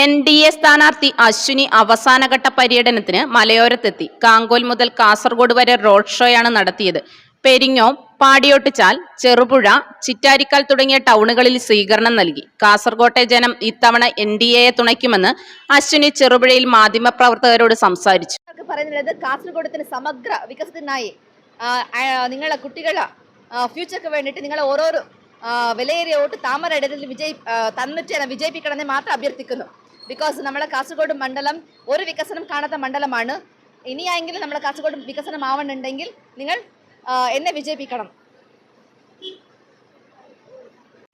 N D A സ്ഥാനാർത്ഥി അശ്വിനി അവസാനഘട്ട പര്യടനത്തിന് മലയോരത്തെത്തി. കാങ്കോൽ മുതൽ കാസർഗോഡ് വരെ റോഡ് ഷോയാണ് നടത്തിയത്. പെരിങ്ങോം പാടിയോട്ടുചാൽ ചെറുപുഴ ചിറ്റാരിക്കാൽ തുടങ്ങിയ ടൗണുകളിൽ സ്വീകരണം നൽകി. കാസർഗോട്ടെ ജനം ഇത്തവണ എൻ ഡി എയെ തുണയ്ക്കുമെന്ന് അശ്വിനി ചെറുപുഴയിൽ മാധ്യമപ്രവർത്തകരോട് സംസാരിച്ചു. പറയുന്നത് കാസർഗോഡത്തിന് സമഗ്ര വികസനത്തിനായി നിങ്ങളെ കുട്ടികളെ ഫ്യൂച്ചർക്ക് വേണ്ടിയിട്ട് നിങ്ങളെ ഓരോരോ വിലയേറിയ വോട്ട് താമര ഇടത്തിൽ വിജയി തന്നിട്ട് വിജയിപ്പിക്കണമെന്ന് മാത്രം അഭ്യർത്ഥിക്കുന്നു. ബിക്കോസ് നമ്മളെ കാസർഗോഡ് മണ്ഡലം ഒരു വികസനം കാണാത്ത മണ്ഡലമാണ്. ഇനിയായെങ്കിലും നമ്മളെ കാസർഗോഡ് വികസനം ആവണമെന്നുണ്ടെങ്കിൽ നിങ്ങൾ എന്നെ വിജയിപ്പിക്കണം.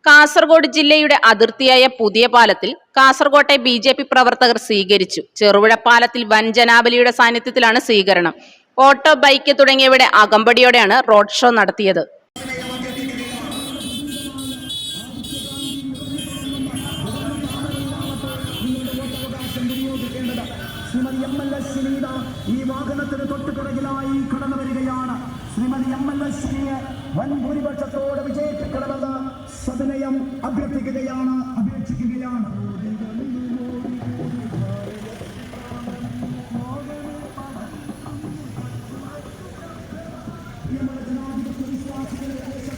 കാസർഗോഡ് ജില്ലയുടെ അതിർത്തിയായ പുതിയ പാലത്തിൽ കാസർഗോട്ടെ ബി ജെ പി പ്രവർത്തകർ സ്വീകരിച്ചു. ചെറുപുഴ പാലത്തിൽ വൻ ജനാബലിയുടെ സാന്നിധ്യത്തിലാണ് സ്വീകരണം. ഓട്ടോ ബൈക്ക് തുടങ്ങിയവയുടെ അകമ്പടിയോടെയാണ് റോഡ് ഷോ നടത്തിയത്. Shrimati M L S Suneetha ഈ വാഹനത്തിന് തൊട്ടുപിറകിലായി കടന്നു വരികയാണ്. ശ്രീമതി എം എൽ എസ് സുനിയെ വൻ ഭൂരിപക്ഷത്തോടെ വിജയിപ്പിക്കണമെന്ന് സവിനയം അഭ്യർത്ഥിക്കുകയാണ് അപേക്ഷിക്കുകയാണ്. ഇതെനിക്ക്